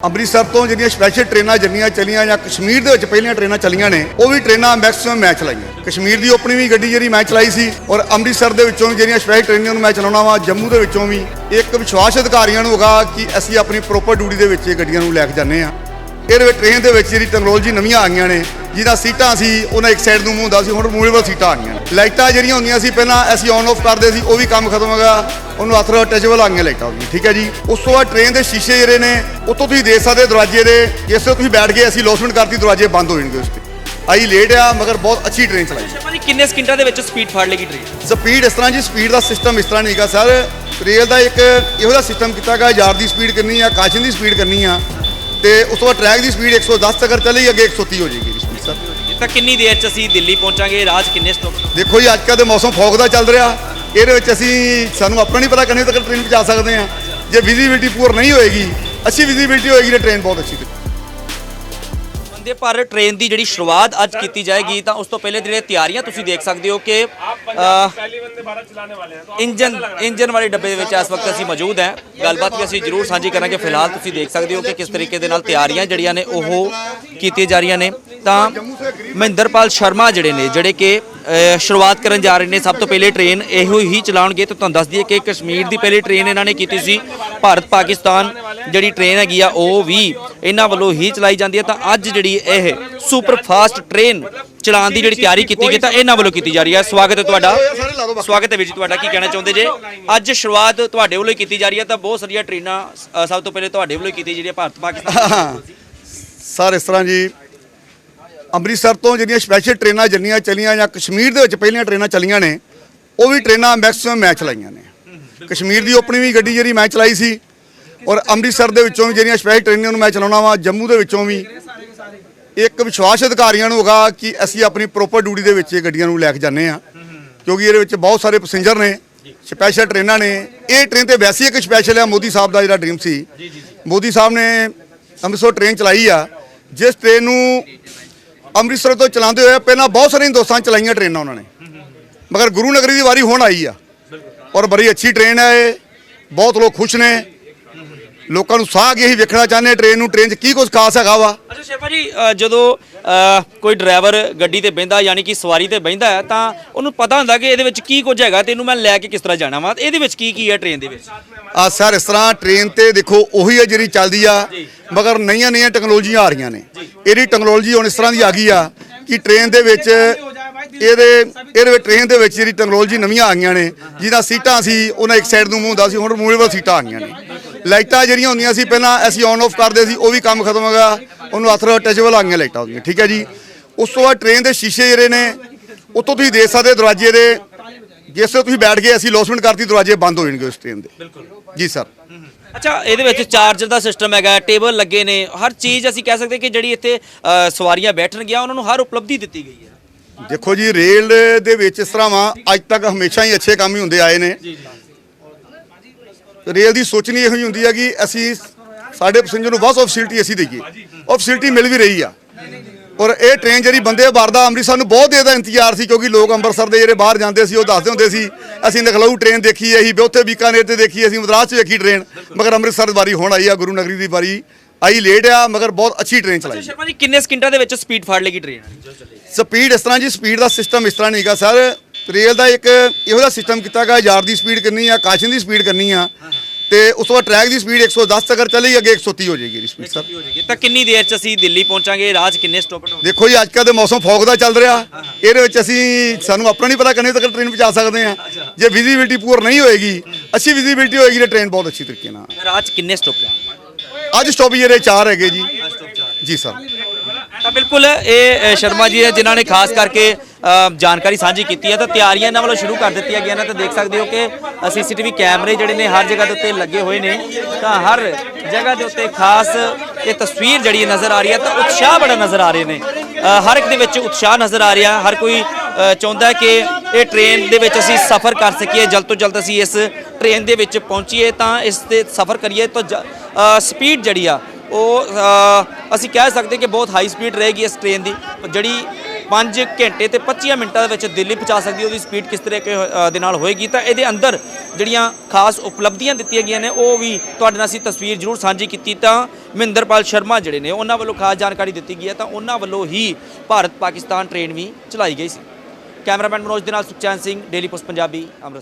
ਅੰਮ੍ਰਿਤਸਰ ਤੋਂ ਜਿਹੜੀਆਂ ਸਪੈਸ਼ਲ ਟ੍ਰੇਨਾਂ ਜਿੰਨੀਆਂ ਚੱਲੀਆਂ ਜਾਂ ਕਸ਼ਮੀਰ ਦੇ ਵਿੱਚ ਪਹਿਲੀਆਂ ਟ੍ਰੇਨਾਂ ਚੱਲੀਆਂ ਨੇ, ਉਹ ਵੀ ਟ੍ਰੇਨਾਂ ਮੈਕਸਿਮਮ ਮੈਂ ਚਲਾਈਆਂ। ਕਸ਼ਮੀਰ ਦੀ ਆਪਣੀ ਵੀ ਗੱਡੀ ਜਿਹੜੀ ਮੈਂ ਚਲਾਈ ਸੀ ਔਰ ਅੰਮ੍ਰਿਤਸਰ ਦੇ ਵਿੱਚੋਂ ਵੀ ਜਿਹੜੀਆਂ ਸਪੈਸ਼ਲ ਟ੍ਰੇਨਾਂ ਨੂੰ ਮੈਂ ਚਲਾਉਣਾ ਵਾ, ਜੰਮੂ ਦੇ ਵਿੱਚੋਂ ਵੀ, ਇੱਕ ਵਿਸ਼ਵਾਸ ਅਧਿਕਾਰੀਆਂ ਨੂੰ ਹੋਗਾ ਕਿ ਅਸੀਂ ਆਪਣੀ ਪ੍ਰੋਪਰ ਡਿਊਟੀ ਦੇ ਵਿੱਚ ਇਹ ਗੱਡੀਆਂ ਨੂੰ ਲੈ ਕੇ ਜਾਂਦੇ ਆ ਇਹਦੇ ਵਿੱਚ ਟ੍ਰੇਨ ਦੇ ਵਿੱਚ ਜਿਹੜੀ ਟੈਕਨੋਲੋਜੀ ਨਵੀਆਂ ਆਈਆਂ ਨੇ ਜਿਹਦਾ ਸੀਟਾਂ ਸੀ ਉਹਨਾਂ ਇੱਕ ਸਾਈਡ ਨੂੰ ਮੂੰਹ ਹੁੰਦਾ ਸੀ ਹੁਣ ਰਿਮੂਵੇਬਲ ਸੀਟਾਂ ਆ ਗਈਆਂ ਲਾਈਟਾਂ ਜਿਹੜੀਆਂ ਹੁੰਦੀਆਂ ਸੀ ਪਹਿਲਾਂ ਅਸੀਂ ਔਨ ਆਫ ਕਰਦੇ ਸੀ ਉਹ ਵੀ ਕੰਮ ਖਤਮ ਹੋ ਗਿਆ। ਉਹਨੂੰ ਹੱਥ ਨਾਲ ਟਚੇਬਲ ਆ ਗਈਆਂ ਲਾਈਟਾਂ ਹੋ ਗਈਆਂ ਠੀਕ ਹੈ ਜੀ? ਉਸ ਤੋਂ ਬਾਅਦ ਟ੍ਰੇਨ ਦੇ ਸ਼ੀਸ਼ੇ ਜਿਹੜੇ ਨੇ ਉੱਤੋਂ ਤੁਸੀਂ ਦੇਖ ਸਕਦੇ ਦਰਵਾਜ਼ੇ ਦੇ ਜਿਸ ਤੇ ਤੁਸੀਂ ਬੈਠ ਗਏ ਅਸੀਂ ਲੌਸਮੈਂਟ ਕਰਤੀ ਦਰਵਾਜ਼ੇ ਬੰਦ ਹੋ ਜਾਣਗੇ ਉਸ ਤੇ। ਆਈ ਲੇਟ ਆ ਮਗਰ ਬਹੁਤ ਅੱਛੀ ਟ੍ਰੇਨ ਚਲਾਈ। ਜੀ ਕਿੰਨੇ ਸਕਿੰਟਾਂ ਦੇ ਵਿੱਚ ਸਪੀਡ ਫੜ ਲੇਗੀ ਟ੍ਰੇਨ ਸਪੀਡ ਇਸ ਤਰ੍ਹਾਂ ਜੀ ਸਪੀਡ ਦਾ ਸਿਸਟਮ ਇਸ ਤਰ੍ਹਾਂ ਨਹੀਂ ਹੈਗਾ ਸਰ। ਰੇਲ ਦਾ ਇੱਕ ਇਹੋ ਜਿਹਾ ਸਿਸਟਮ ਕੀਤਾ ਗਿਆ ਯਾਰ ਦੀ ਸਪੀਡ ਕਰਨੀ ਆ ਕਾਸ਼ਨ ਦੀ ਸਪੀਡ ਕਰਨੀ ਆ। ਤੇ ਉਸ ਤੋਂ ਬਾਅਦ ਟਰੈਕ ਦੀ ਸਪੀਡ 110 ਤੱਕ ਚੱਲੇਗੀ ਅੱਗੇ 130 ਹੋ ਜਾਏਗੀ ਤਾਂ ਕਿੰਨੀ ਦੇਰ ਚ ਅਸੀਂ ਦਿੱਲੀ ਪਹੁੰਚਾਂਗੇ? ਰਾਜ ਕਿੰਨੇ ਸਟਾਪ ਦੇਖੋ ਜੀ ਅੱਜ ਕੱਲ੍ਹ ਦੇ ਮੌਸਮ ਫੌਗ ਦਾ ਚੱਲ ਰਿਹਾ। ਇਹਦੇ ਵਿੱਚ ਅਸੀਂ ਸਾਨੂੰ ਆਪਣਾ ਨਹੀਂ ਪਤਾ ਕਿੰਨੇ ਤੱਕ ਟ੍ਰੇਨ ਪਹੁੰਚਾ ਸਕਦੇ ਆ ਜੇ ਵਿਜ਼ਿਬਿਲਟੀ ਪੂਰ ਨਹੀਂ ਹੋਏਗੀ ਅੱਛੀ ਵਿਜ਼ਿਬਿਲਟੀ ਹੋਏਗੀ ਤਾਂ ਟ੍ਰੇਨ ਬਹੁਤ ਅੱਛੀ ਵੰਦੇ ਭਾਰਤ ਟ੍ਰੇਨ ਦੀ ਜਿਹੜੀ ਸ਼ੁਰੂਆਤ ਅੱਜ ਕੀਤੀ ਜਾਏਗੀ ਤਾਂ ਉਸ ਤੋਂ ਪਹਿਲੇ ਜਿਹੜੇ ਤਿਆਰੀਆਂ ਤੁਸੀਂ ਦੇਖ ਸਕਦੇ ਹੋ ਕਿ ਇੰਜਨ ਇੰਜਨ ਵਾਲੇ ਡੱਬੇ ਦੇ ਵਿੱਚ ਇਸ ਵਕਤ ਅਸੀਂ ਮੌਜੂਦ ਹਾਂ। ਗੱਲਬਾਤ ਵੀ ਅਸੀਂ ਜ਼ਰੂਰ ਸਾਂਝੀ ਕਰਾਂਗੇ। ਫਿਲਹਾਲ ਤੁਸੀਂ ਦੇਖ ਸਕਦੇ ਹੋ ਕਿ ਕਿਸ ਤਰੀਕੇ ਦੇ ਨਾਲ ਤਿਆਰੀਆਂ ਜਿਹੜੀਆਂ ਨੇ ਉਹ ਕੀਤੀਆਂ ਜਾ ਰਹੀਆਂ ਨੇ। ਤਾਂ ਮਹਿੰਦਰਪਾਲ ਸ਼ਰਮਾ ਜਿਹੜੇ ਨੇ, ਜਿਹੜੇ ਕਿ ਸ਼ੁਰੂਆਤ ਕਰਨ ਜਾ ਰਹੇ ਨੇ, ਸਭ ਤੋਂ ਪਹਿਲੇ ਟ੍ਰੇਨ ਇਹੋ ਹੀ ਚਲਾਉਣਗੇ। ਤਾਂ ਤੁਹਾਨੂੰ ਦੱਸ ਦਈਏ ਕਿ ਕਸ਼ਮੀਰ ਦੀ ਪਹਿਲੀ ਟ੍ਰੇਨ ਇਹਨਾਂ ਨੇ ਕੀਤੀ ਸੀ, ਭਾਰਤ ਪਾਕਿਸਤਾਨ ਜਿਹੜੀ ਟ੍ਰੇਨ ਹੈਗੀ ਆ, ਉਹ ਵੀ ਇਹਨਾਂ ਵੱਲੋਂ ਹੀ ਚਲਾਈ ਜਾਂਦੀ ਹੈ। ਤਾਂ ਅੱਜ ਜਿਹੜੀ ਇਹ ਸੁਪਰ ਫਾਸਟ ਟ੍ਰੇਨ ਚਲਾਉਣ ਦੀ ਜਿਹੜੀ ਤਿਆਰੀ ਕੀਤੀ ਗਈ, ਤਾਂ ਇਹਨਾਂ ਵੱਲੋਂ ਕੀਤੀ ਜਾ ਰਹੀ ਹੈ। ਸਵਾਗਤ ਹੈ ਤੁਹਾਡਾ। ਸਵਾਗਤ ਹੈ ਵੀਰ ਜੀ ਤੁਹਾਡਾ। ਕੀ ਕਹਿਣਾ ਚਾਹੁੰਦੇ ਜੇ? ਅੱਜ ਸ਼ੁਰੂਆਤ ਤੁਹਾਡੇ ਵੱਲੋਂ ਹੀ ਕੀਤੀ ਜਾ ਰਹੀ ਹੈ, ਤਾਂ ਬਹੁਤ ਸਾਰੀਆਂ ਟ੍ਰੇਨਾਂ ਸਭ ਤੋਂ ਪਹਿਲੇ ਤੁਹਾਡੇ ਵੱਲੋਂ ਕੀਤੀ ਜਿਹੜੀ ਹੈ ਭਾਰਤ ਪਾਕਿਸਤਾਨ ਸਰ, ਇਸ ਤਰ੍ਹਾਂ ਜੀ ਅੰਮ੍ਰਿਤਸਰ ਤੋਂ ਜਿਹੜੀਆਂ ਸਪੈਸ਼ਲ ਟ੍ਰੇਨਾਂ ਜਿੰਨੀਆਂ ਚੱਲੀਆਂ ਜਾਂ ਕਸ਼ਮੀਰ ਦੇ ਵਿੱਚ ਪਹਿਲੀਆਂ ਟ੍ਰੇਨਾਂ ਚੱਲੀਆਂ ਨੇ, ਉਹ ਵੀ ਟ੍ਰੇਨਾਂ ਮੈਕਸਿਮਮ ਮੈਂ ਚਲਾਈਆਂ ਨੇ। ਕਸ਼ਮੀਰ ਦੀ ਆਪਣੀ ਵੀ ਗੱਡੀ ਜਿਹੜੀ ਮੈਂ ਚਲਾਈ ਸੀ ਔਰ ਅੰਮ੍ਰਿਤਸਰ ਦੇ ਵਿੱਚੋਂ ਵੀ ਜਿਹੜੀਆਂ ਸਪੈਸ਼ਲ ਟ੍ਰੇਨਾਂ ਨੂੰ ਮੈਂ ਚਲਾਉਣਾ ਵਾ, ਜੰਮੂ ਦੇ ਵਿੱਚੋਂ ਵੀ। ਇੱਕ ਵਿਸ਼ਵਾਸ ਅਧਿਕਾਰੀਆਂ ਨੂੰ ਹੋਗਾ ਕਿ ਅਸੀਂ ਆਪਣੀ ਪ੍ਰੋਪਰ ਡਿਊਟੀ ਦੇ ਵਿੱਚ ਇਹ ਗੱਡੀਆਂ ਨੂੰ ਲੈ ਕੇ ਜਾਂਦੇ ਆ ਕਿਉਂਕਿ ਇਹਦੇ ਵਿੱਚ ਬਹੁਤ ਸਾਰੇ ਪੈਸੇਂਜਰ ਨੇ ਸਪੈਸ਼ਲ ਟ੍ਰੇਨਾਂ ਨੇ। ਇਹ ਟ੍ਰੇਨ ਤੇ ਵੈਸੇ ਹੀ ਇੱਕ ਸਪੈਸ਼ਲ ਆ, ਮੋਦੀ ਸਾਹਿਬ ਦਾ ਜਿਹੜਾ ਡ੍ਰੀਮ ਸੀ। ਮੋਦੀ ਸਾਹਿਬ ਨੇ ਅੰਮ੍ਰਿਤਸਰ ਟ੍ਰੇਨ ਚਲਾਈ ਆ, ਜਿਸ ਟ੍ਰੇਨ ਨੂੰ ਅੰਮ੍ਰਿਤਸਰ ਤੋਂ ਚਲਾਉਂਦੇ ਹੋਏ ਪਹਿਲਾਂ ਬਹੁਤ ਸਾਰੀਆਂ ਹਿੰਦੁਸਤਾਨ ਚਲਾਈਆਂ ਟ੍ਰੇਨਾਂ ਉਹਨਾਂ ਨੇ। ਮਗਰ ਗੁਰੂ ਨਗਰੀ ਦੀ ਵਾਰੀ ਹੁਣ ਆਈ ਆ। ਔਰ ਬੜੀ ਅੱਛੀ ਟ੍ਰੇਨ ਹੈ ਇਹ। ਬਹੁਤ ਲੋਕ ਖੁਸ਼ ਨੇ। ਲੋਕਾਂ ਨੂੰ ਸਾਹ ਕੇ ਹੀ ਵੇਖਣਾ ਚਾਹੁੰਦੇ ਟ੍ਰੇਨ ਨੂੰ ਟ੍ਰੇਨ 'ਚ ਕੀ ਕੁਝ ਖਾਸ ਹੈਗਾ ਵਾ? ਅੱਛਾ ਸ਼ੇਪਾ ਜੀ ਅ, ਜਦੋਂ ਅ, ਕੋਈ ਡਰਾਈਵਰ ਗੱਡੀ ਤੇ ਬਹਿੰਦਾ ਯਾਨੀ ਕਿ ਸਵਾਰੀ ਤੇ ਬਹਿੰਦਾ ਹੈ ਤਾਂ ਉਹਨੂੰ ਪਤਾ ਹੁੰਦਾ ਕਿ ਇਹਦੇ ਵਿੱਚ ਕੀ ਕੁਝ ਹੈਗਾ ਤੇ ਇਹਨੂੰ ਮੈਂ ਲੈ ਕੇ ਕਿਸ ਤਰ੍ਹਾਂ ਜਾਣਾ ਵਾ? ਇਹਦੇ ਵਿੱਚ ਕੀ ਕੀ ਹੈ ਟ੍ਰੇਨ ਦੇ ਵਿੱਚ? ਆ ਸਰ ਇਸ ਤਰ੍ਹਾਂ ਟ੍ਰੇਨ ਤੇ ਦੇਖੋ ਉਹੀ ਹੈ ਜਿਹੜੀ ਚੱਲਦੀ ਆ ਮਗਰ ਨਈਆਂ ਨਈਆਂ ਟੈਕਨੋਲੋਜੀਆਂ ਆ ਰਹੀਆਂ ਨੇ। ਇਹਦੀ ਟੈਕਨੋਲੋਜੀ ਹੁਣ ਇਸ ਤਰ੍ਹਾਂ ਦੀ ਆ ਗਈ ਆ ਕਿ ਟ੍ਰੇਨ ਦੇ ਵਿੱਚ ਇਹਦੇ ਇਹਦੇ ਵਿੱਚ ਟ੍ਰੇਨ ਦੇ ਵਿੱਚ ਜਿਹੜੀ ਟੈਕਨੋਲੋਜੀ ਨਵੀਆਂ ਆ ਗਈਆਂ ਨੇ ਜਿਹਦਾ ਸੀਟਾਂ ਸੀ ਉਹਨਾਂ ਇੱਕ ਸਾਈਡ ਨੂੰ ਮੂੰਹ ਹੁੰਦਾ ਸੀ ਹੁਣ ਰਿਮੂਵੇਬਲ ਸੀਟਾਂ ਆ ਗਈਆਂ ਨੇ। ਲਾਈਟਾਂ ਜਿਹੜੀਆਂ ਹੁੰਦੀਆਂ ਸੀ ਪਹਿਲਾਂ ਅਸੀਂ ਔਨ ਆਫ ਕਰਦੇ ਸੀ ਉਹ ਵੀ ਕੰਮ ਖਤਮ ਹੋ ਗਿਆ। ਉਹਨੂੰ ਹੱਥ ਨਾਲ ਟਚੇਬਲ ਆ ਗਈਆਂ ਲਾਈਟਾਂ ਗਈਆਂ ਠੀਕ ਹੈ ਜੀ? ਉਸ ਤੋਂ ਬਾਅਦ ਟ੍ਰੇਨ ਦੇ ਸ਼ੀਸ਼ੇ ਜਿਹੜੇ ਨੇ ਉੱਤੋਂ ਤੁਸੀਂ ਦੇਖ ਸਕਦੇ ਦਰਵਾਜ਼ੇ ਦੇ। ਜਿਸ ਤੇ ਤੁਸੀਂ ਬੈਠ ਗਏ ਅਸੀਂ ਲੌਸਮੈਂਟ ਕਰਤੀ ਦਰਵਾਜ਼ੇ ਬੰਦ ਹੋ ਜਾਣਗੇ ਉਸ ਟ੍ਰੇਨ ਦੇ। ਬਿਲਕੁਲ। ਜੀ ਸਰ ਅੱਛਾ ਇਹਦੇ ਵਿੱਚ ਚਾਰਜਰ ਦਾ ਸਿਸਟਮ ਹੈਗਾ ਟੇਬਲ ਲੱਗੇ ਨੇ ਹਰ ਚੀਜ਼ ਅਸੀਂ ਕਹਿ ਸਕਦੇ ਕਿ ਜਿਹੜੀ ਇੱਥੇ ਸਵਾਰੀਆਂ ਬੈਠਣਗੀਆਂ ਉਹਨਾਂ ਨੂੰ ਹਰ ਉਪਲਬਧੀ ਦਿੱਤੀ ਗਈ ਹੈ। ਦੇਖੋ ਜੀ ਰੇਲ ਦੇ ਵਿੱਚ ਇਸ ਤਰ੍ਹਾਂ ਵਾ ਅੱਜ ਤੱਕ ਹਮੇਸ਼ਾ ਹੀ ਅੱਛੇ ਕੰਮ ਹੀ ਹੁੰਦੇ ਆਏ ਨੇ। ਰੇਲ ਦੀ ਸੋਚਣੀ ਇਹੋ ਹੀ ਹੁੰਦੀ ਹੈ ਕਿ ਅਸੀਂ ਸਾਡੇ ਪੈਸੇਂਜਰ ਨੂੰ ਬਹੁਤ ਫੈਸਿਲਿਟੀ ਅਸੀਂ ਦੇਈਏ। ਉਹ ਫੈਸਿਲਿਟੀ ਮਿਲ ਵੀ ਰਹੀ ਆ। ਔਰ ਇਹ ਟ੍ਰੇਨ ਜਿਹੜੀ ਬੰਦੇ ਭਾਰਤ ਦਾ ਅੰਮ੍ਰਿਤਸਰ ਨੂੰ ਬਹੁਤ ਦੇਰ ਦਾ ਇੰਤਜ਼ਾਰ ਸੀ ਕਿਉਂਕਿ ਲੋਕ ਅੰਮ੍ਰਿਤਸਰ ਦੇ ਜਿਹੜੇ ਬਾਹਰ ਜਾਂਦੇ ਸੀ ਉਹ ਦੱਸਦੇ ਹੁੰਦੇ ਸੀ ਅਸੀਂ ਨਖਲਊ ਟ੍ਰੇਨ ਦੇਖੀ ਅਸੀਂ ਉੱਥੇ ਬੀਕਾਨੇਰ ਤੇ ਦੇਖੀ ਅਸੀਂ ਮਦਰਾਸ 'ਚ ਵੇਖੀ ਟ੍ਰੇਨ ਮਗਰ ਅੰਮ੍ਰਿਤਸਰ ਦੀ ਵਾਰੀ ਹੁਣ ਆਈ ਆ ਗੁਰੂ ਨਗਰੀ ਦੀ ਵਾਰੀ ਆਈ ਲੇਟ ਆ ਮਗਰ ਬਹੁਤ ਅੱਛੀ ਟ੍ਰੇਨ ਚਲਾਈ। ਸ਼ਰਮਾ ਜੀ ਕਿੰਨੇ ਸਕਿੰਟਾਂ ਦੇ ਵਿੱਚ ਸਪੀਡ ਫੜ ਲੇਗੀ ਟ੍ਰੇਨ ਸਪੀਡ ਇਸ ਤਰ੍ਹਾਂ ਜੀ ਸਪੀਡ ਦਾ ਸਿਸਟਮ ਇਸ ਤਰ੍ਹਾਂ ਨਹੀਂ ਹੈਗਾ ਸਰ ਰੇਲ ਦਾ ਇੱਕ ਇਹੋ ਜਿਹਾ ਸਿਸਟਮ ਕੀਤਾ ਗਿਆ ਯਾਰ ਦੀ ਸਪੀਡ ਕਰਨੀ ਆ ਕਾਸ਼ਨ ਦੀ ਸਪੀਡ ਕਰਨੀ ਆ। ਤੇ ਉਸ ਤੋਂ ਬਾਅਦ ਟਰੈਕ ਦੀ ਸਪੀਡ 110 ਤੱਕ ਚੱਲੇਗੀ ਅੱਗੇ 130 ਹੋ ਜਾਏਗੀ ਸਪੀਡ ਸਰ। ਤਾਂ ਕਿੰਨੀ ਦੇਰ ਚ ਅਸੀਂ ਦਿੱਲੀ ਪਹੁੰਚਾਂਗੇ? ਰਾਜ ਕਿੰਨੇ ਸਟਾਪ ਦੇਖੋ ਜੀ ਅੱਜ ਕੱਲ੍ਹ ਦੇ ਮੌਸਮ ਫੌਗ ਦਾ ਚੱਲ ਰਿਹਾ। ਇਹਦੇ ਵਿੱਚ ਅਸੀਂ ਸਾਨੂੰ ਆਪਣਾ ਨਹੀਂ ਪਤਾ ਕਿੰਨੇ ਤੱਕ ਟ੍ਰੇਨ ਪਹੁੰਚਾ ਸਕਦੇ ਆ ਜੇ ਵਿਜ਼ਿਬਿਲਟੀ ਪੂਰ ਨਹੀਂ ਹੋਏਗੀ ਅੱਛੀ ਵਿਜ਼ਿਬਿਲਟੀ ਹੋਏਗੀ ਤਾਂ ਟ੍ਰੇਨ ਬਹੁਤ ਅੱਛੀ ਤਰੀਕੇ ਨਾਲ। ਰਾਜ ਕਿੰਨੇ ਸਟਾਪ ਹੈ ਅੱਜ ਸਟਾਪ ਜਿਹੜੇ ਚਾਰ ਹੈਗੇ ਜੀ। ਜੀ ਸਰ। ਤਾਂ ਬਿਲਕੁਲ ਇਹ ਸ਼ਰਮਾ ਜੀ ਹੈ ਜਿਨ੍ਹਾਂ ਨੇ ਖਾਸ ਕਰਕੇ ਜਾਣਕਾਰੀ ਸਾਂਝੀ ਕੀਤੀ ਹੈ ਤਾਂ ਤਿਆਰੀਆਂ ਇਹਨਾਂ ਵੱਲੋਂ ਸ਼ੁਰੂ ਕਰ ਦਿੱਤੀਆਂ ਗਈਆਂ ਨੇ ਤਾਂ ਦੇਖ ਸਕਦੇ ਹੋ ਕਿ ਸੀਸੀਟੀਵੀ ਕੈਮਰੇ ਜਿਹੜੇ ਨੇ ਹਰ ਜਗ੍ਹਾ ਦੇ ਉੱਤੇ ਲੱਗੇ ਹੋਏ ਨੇ ਤਾਂ ਹਰ ਜਗ੍ਹਾ ਦੇ ਉੱਤੇ ਖਾਸ ਇਹ ਤਸਵੀਰ ਜਿਹੜੀ ਨਜ਼ਰ ਆ ਰਹੀ ਹੈ ਤਾਂ ਉਤਸ਼ਾਹ ਬੜਾ ਨਜ਼ਰ ਆ ਰਹੇ ਨੇ। ਹਰ ਇੱਕ ਦੇ ਵਿੱਚ ਉਤਸ਼ਾਹ ਨਜ਼ਰ ਆ ਰਿਹਾ, ਹਰ ਕੋਈ ਚਾਹੁੰਦਾ ਕਿ ਇਹ ਟ੍ਰੇਨ ਦੇ ਵਿੱਚ ਅਸੀਂ ਸਫ਼ਰ ਕਰ ਸਕੀਏ, ਜਲਦ ਤੋਂ ਜਲਦ ਅਸੀਂ ਇਸ ਟ੍ਰੇਨ ਦੇ ਵਿੱਚ ਪਹੁੰਚੀਏ ਤਾਂ ਇਸ ਤੇ ਸਫ਼ਰ ਕਰੀਏ ਤਾਂ ਸਪੀਡ ਜਿਹੜੀ ਆ ਉਹ ਅਸੀਂ ਕਹਿ ਸਕਦੇ ਕਿ ਬਹੁਤ ਹਾਈ ਸਪੀਡ ਰਹੇਗੀ ਇਸ ਟ੍ਰੇਨ ਦੀ। ਜਿਹੜੀ 5 ਘੰਟੇ ਤੇ 25 ਮਿੰਟਾਂ ਦੇ ਵਿੱਚ ਦਿੱਲੀ ਪਹੁੰਚਾ ਸਕਦੀ ਉਹਦੀ ਸਪੀਡ ਕਿਸ ਤਰ੍ਹਾਂ ਦੇ ਨਾਲ ਹੋਏਗੀ? ਤਾਂ ਇਹਦੇ ਅੰਦਰ ਜਿਹੜੀਆਂ ਖਾਸ ਉਪਲਬਧੀਆਂ ਦਿੱਤੀਆਂ ਗਈਆਂ ਨੇ, ਉਹ ਵੀ ਤੁਹਾਡੇ ਨਾਲ ਅਸੀਂ ਤਸਵੀਰ ਜ਼ਰੂਰ ਸਾਂਝੀ ਕੀਤੀ। ਤਾਂ ਮਹਿੰਦਰਪਾਲ ਸ਼ਰਮਾ ਜਿਹੜੇ ਨੇ, ਉਹਨਾਂ ਵੱਲੋਂ ਖਾਸ ਜਾਣਕਾਰੀ ਦਿੱਤੀ ਗਈ ਹੈ। ਤਾਂ ਉਹਨਾਂ ਵੱਲੋਂ ਹੀ ਭਾਰਤ ਪਾਕਿਸਤਾਨ ਟ੍ਰੇਨ ਵੀ ਚਲਾਈ ਗਈ ਸੀ। ਕੈਮਰਾਮੈਨ ਮਨੋਜ ਦੇ ਨਾਲ ਸੁਖਚੈਨ ਸਿੰਘ ਡੇਲੀ ਪੋਸਟ ਪੰਜਾਬੀ, ਅੰਮ੍ਰਿਤਸਰ।